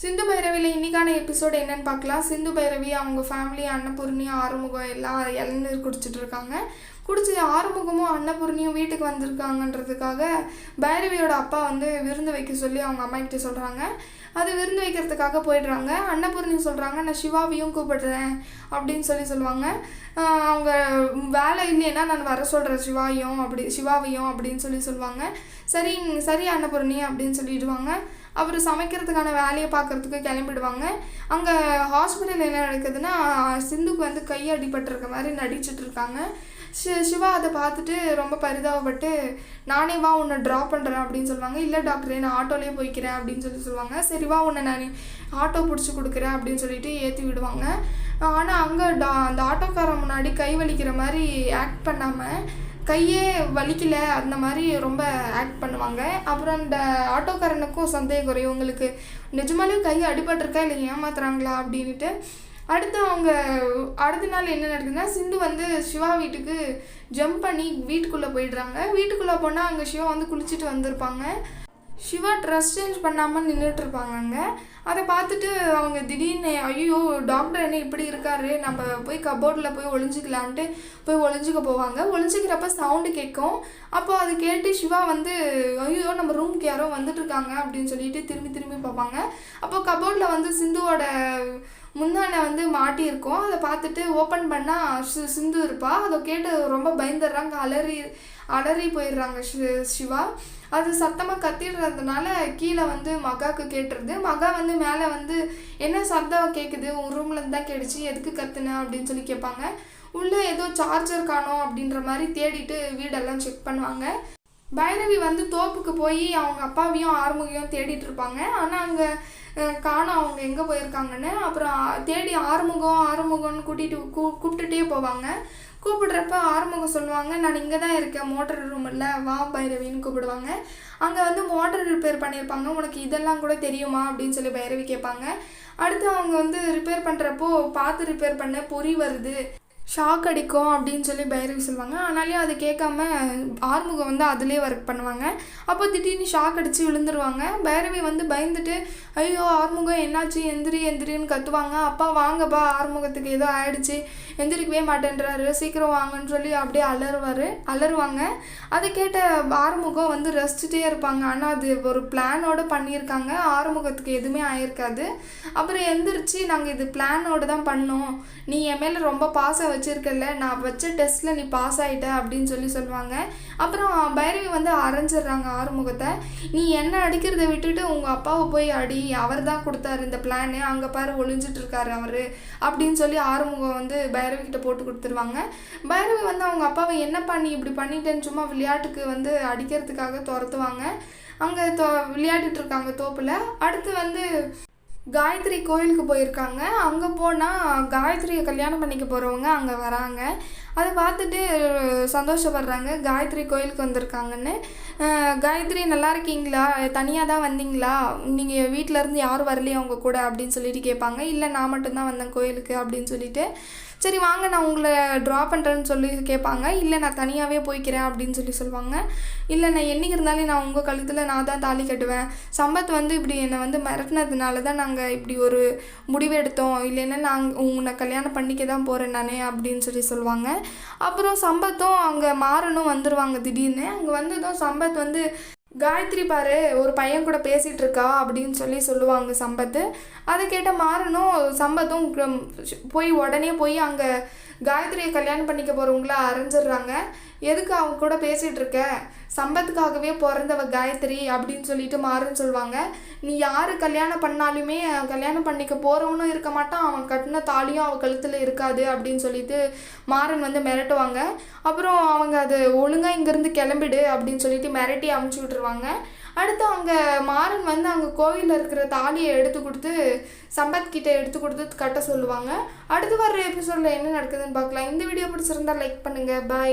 சிந்து பைரவியில் இன்னைக்கான எபிசோடு என்னன்னு பார்க்கலாம். சிந்து பைரவி அவங்க ஃபேமிலி அன்னபூர்ணி ஆறுமுகம் எல்லாம் இளநீர் குடிச்சிட்டு இருக்காங்க. குடிச்சு ஆறுமுகமும் அன்னபூர்ணியும் வீட்டுக்கு வந்திருக்காங்கன்றதுக்காக பைரவியோட அப்பா வந்து விருந்து வைக்க சொல்லி அவங்க அம்மா கிட்ட சொல்கிறாங்க அது விருந்து வைக்கிறதுக்காக போயிடுறாங்க. அன்னபூர்ணி சொல்கிறாங்க நான் சிவாவையும் கூப்பிடுறேன் அப்படின்னு சொல்லி சொல்லுவாங்க. அவங்க வேலை இல்லைன்னா நான் வர சொல்கிறேன் சிவாயும் அப்படி சிவாவையும் அப்படின்னு சொல்லி சொல்லுவாங்க. சரி சரி அன்னபூர்ணி அப்படின்னு சொல்லிடுவாங்க. அவர் சமைக்கிறதுக்கான வேலையை பார்க்குறதுக்கு கிளம்பிடுவாங்க. அங்கே ஹாஸ்பிட்டல் என்ன நடக்குதுன்னா சிந்துக்கு வந்து கை அடிபட்டிருக்க மாதிரி நடிச்சிட்ருக்காங்க ஷி சிவா அதை பார்த்துட்டு ரொம்ப பரிதாபப்பட்டு நானே வா உன்னை ட்ராப் பண்ணுறேன் அப்படின்னு சொல்லுவாங்க. இல்லை டாக்டரே நான் ஆட்டோலேயே போய்க்கிறேன் அப்படின்னு சொல்லி சொல்லுவாங்க. சரி வா உன்னை நான் ஆட்டோ பிடிச்சி கொடுக்குறேன் அப்படின்னு சொல்லிட்டு ஏற்றி விடுவாங்க. ஆனால் அங்கே டா அந்த ஆட்டோக்காரன் முன்னாடி கை வலிக்கிற மாதிரி ஆக்ட் பண்ணாமல் கையே வலிக்கல அந்த மாதிரி ரொம்ப ஆக்ட் பண்ணுவாங்க. அப்புறம் அந்த ஆட்டோக்காரனுக்கும் சந்தேகம் குறையும் உங்களுக்கு நிஜமாலே கை அடிபட்டிருக்கா? இல்லை ஏமாத்துறாங்களா? அப்படின்ட்டு அடுத்து அவங்க அடுத்த நாள் என்ன நடக்குதுன்னா சிந்து வந்து சிவா வீட்டுக்கு ஜம்ப் பண்ணி வீட்டுக்குள்ளே போயிடுறாங்க. வீட்டுக்குள்ளே போனால் அங்கே சிவா வந்து குளிச்சுட்டு வந்திருப்பாங்க. சிவா ட்ரெஸ் சேஞ்ச் பண்ணாமல் நின்றுட்டு இருப்பாங்க அங்கே. அதை பார்த்துட்டு அவங்க திடீர்னு ஐயோ டாக்டர் என்ன இப்படி இருக்காரு? நம்ம போய் கபோர்டில் போய் ஒளிஞ்சிக்கலான்ட்டு போய் ஒளிஞ்சிக்க போவாங்க. ஒளிஞ்சிக்கிறப்ப சவுண்டு கேட்கும். அப்போ அது கேட்டு சிவா வந்து ஐயோ நம்ம ரூம்க்கு யாரோ வந்துட்டு இருக்காங்க அப்படின்னு சொல்லிட்டு திரும்பி திரும்பி பார்ப்பாங்க. அப்போ கபோர்டில் வந்து சிந்துவோட முந்தானை வந்து மாட்டியிருக்கோம். அதை பார்த்துட்டு ஓப்பன் பண்ணால் சி சிந்து இருப்பா. அதை கேட்டு ரொம்ப பயந்துடுறாங்க. அலறி அலறி போயிடுறாங்க ஷி- சிவா. அது சத்தமாக கத்திடுறதுனால கீழே வந்து மகாக்கு கேட்டுருது. மகா வந்து மேலே வந்து என்ன சப்தம் கேட்குது உன் ரூமில் இருந்தால் கேடுச்சு எதுக்கு கத்துன? அப்படின்னு சொல்லி கேட்பாங்க. உள்ளே ஏதோ சார்ஜர் காணோம் அப்படின்ற மாதிரி தேடிட்டு வீடெல்லாம் செக் பண்ணுவாங்க. பைரவி வந்து தோப்புக்கு போய் அவங்க அப்பாவையும் ஆறுமுகையும் தேடிட்டு இருப்பாங்க. ஆனால் அங்கே காணோம் அவங்க எங்கே போயிருக்காங்கன்னு அப்புறம் தேடி ஆறுமுகம் ஆறுமுகம்னு கூட்டிட்டு கூ கூப்பிட்டுட்டே போவாங்க. கூப்பிடுறப்ப ஆறுமுகம் சொல்லுவாங்க நான் இங்கே தான் இருக்கேன் மோட்டர் ரூமில் வா பைரவின்னு கூப்பிடுவாங்க. அங்கே வந்து மோட்டர் ரிப்பேர் பண்ணியிருப்பாங்க. உனக்கு இதெல்லாம் கூட தெரியுமா? அப்படின்னு சொல்லி பைரவி கேட்பாங்க. அடுத்து அவங்க வந்து ரிப்பேர் பண்ணுறப்போ பார்த்து ரிப்பேர் பண்ண பொறி வருது. ஷாக் அடிக்கும் அப்படின்னு சொல்லி பைரவி சொல்லுவாங்க. ஆனாலையும் அதை கேட்காம ஆறுமுகம் வந்து அதிலே ஒர்க் பண்ணுவாங்க. அப்போ திடீர்னு ஷாக் அடித்து விழுந்துருவாங்க. பைரவி வந்து பயந்துட்டு ஐயோ ஆறுமுகம் என்னாச்சு? எந்திரி எந்திரின்னு கத்துவாங்க. அப்பா வாங்கப்பா ஆறுமுகத்துக்கு ஏதோ ஆயிடுச்சு. எந்திரிக்கவே மாட்டேன்றாரு. சீக்கிரம் வாங்கன்னு சொல்லி அப்படியே அலறுவார். அலறுவாங்க. அதை கேட்ட ஆறுமுகம் வந்து ரசிச்சுட்டே இருப்பாங்க. ஆனால் அது ஒரு பிளானோடு பண்ணியிருக்காங்க. ஆறுமுகத்துக்கு எதுவுமே ஆயிருக்காது. அப்புறம் எந்திரிச்சு நாங்கள் இது பிளானோடு தான் பண்ணோம். நீ என் மேலே ரொம்ப பாசம் வச்சிருக்கல நான் வச்ச டெஸ்ட்டில் நீ பாஸ் ஆயிட்ட அப்படின்னு சொல்லி சொல்லுவாங்க. அப்புறம் பைரவி வந்து அரைஞ்சிடுறாங்க ஆறுமுகத்தை. நீ என்ன அடிக்கிறத விட்டுட்டு உங்கள் அப்பாவை போய் அடி. அவர் தான் கொடுத்தாரு இந்த பிளானு அங்கே பாரு ஒளிஞ்சிட்டு இருக்காரு அவர் அப்படின்னு சொல்லி ஆறுமுகம் வந்து பைரவி கிட்ட போட்டு கொடுத்துருவாங்க. பைரவி வந்து அவங்க அப்பாவை என்னப்பா நீ இப்படி பண்ணிட்டேன்னு சும்மா விளையாட்டுக்கு வந்து அடிக்கிறதுக்காக துரத்துவாங்க. அங்கே தோ விளையாடிட்டு இருக்காங்க தோப்பில். அடுத்து வந்து காயத்ரி கோயிலுக்கு போயிருக்காங்க. அங்கே போனால் காயத்ரியை கல்யாணம் பண்ணிக்க போகிறவங்க அங்கே வராங்க. அதை பார்த்துட்டு சந்தோஷப்படுறாங்க. காயத்ரி கோயிலுக்கு வந்திருக்காங்கன்னு. காயத்ரி நல்லா இருக்கீங்களா? தனியாக தான் வந்தீங்களா? நீங்கள் வீட்டில் இருந்து யாரும் வரலையா அவங்க கூட? அப்படின்னு சொல்லிட்டு கேட்பாங்க. இல்லை நான் மட்டும்தான் வந்தேன் கோயிலுக்கு அப்படின்னு சொல்லிட்டு. சரி வாங்க நான் உங்களை ட்ரா பண்ணுறேன்னு சொல்லி கேட்பாங்க. இல்லை நான் தனியாகவே போய்க்கிறேன் அப்படின்னு சொல்லி சொல்லுவாங்க. இல்லை நான் என்றைக்கு இருந்தாலும் நான் உங்கள் கழுத்தில் நான் தான் தாலி கட்டுவேன். சம்பத் வந்து இப்படி என்னை வந்து மிரட்டினதுனால தான் நாங்கள் இப்படி ஒரு முடிவு எடுத்தோம். இல்லைன்னா நாங்கள் உன்னை கல்யாணம் பண்ணிக்க தான் போகிறேன் நானே அப்படின்னு சொல்லி சொல்லுவாங்க. அப்புறம் சம்பத்தும் அங்கே மாறனும் வந்துடுவாங்க திடீர்னு. அங்கே வந்ததும் சம்பத் வந்து காயத்ரி பாரு ஒரு பையன் கூட பேசிகிட்டு இருக்கா அப்படின்னு சொல்லி சொல்லுவாங்க சம்பத்து. அதை கேட்ட மாறனும் சம்பத்தும் போய் உடனே போய் அங்கே காயத்ரியை கல்யாணம் பண்ணிக்க போகிறவங்கள அரைஞ்சிடுறாங்க. எதுக்கு அவங்க கூட பேசிகிட்டு இருக்க? சம்பத்துக்காகவே பிறந்தவ காயத்ரி அப்படின்னு சொல்லிட்டு மாறுன்னு சொல்லுவாங்க. நீ யார் கல்யாணம் பண்ணாலுமே கல்யாணம் பண்ணிக்க போகிறவனும் இருக்க மாட்டான். அவன் கட்டின தாலியும் அவன் கழுத்தில் இருக்காது அப்படின்னு சொல்லிட்டு மாறன் வந்து மிரட்டுவாங்க. அப்புறம் அவங்க அது ஒழுங்காக இங்கேருந்து கிளம்பிடு அப்படின்னு சொல்லிட்டு மிரட்டி அமுச்சு விட்டுருவாங்க. அடுத்து அங்கே மாறன் வந்து அங்கே கோவிலில் இருக்கிற தாலியை எடுத்து கொடுத்து சம்பத் கிட்டே எடுத்து கொடுத்து கட்ட சொல்லுவாங்க. அடுத்து வர்ற எபிசோடில் என்ன நடக்குதுன்னு பார்க்கலாம். இந்த வீடியோ பிடிச்சிருந்தா லைக் பண்ணுங்கள் பாய்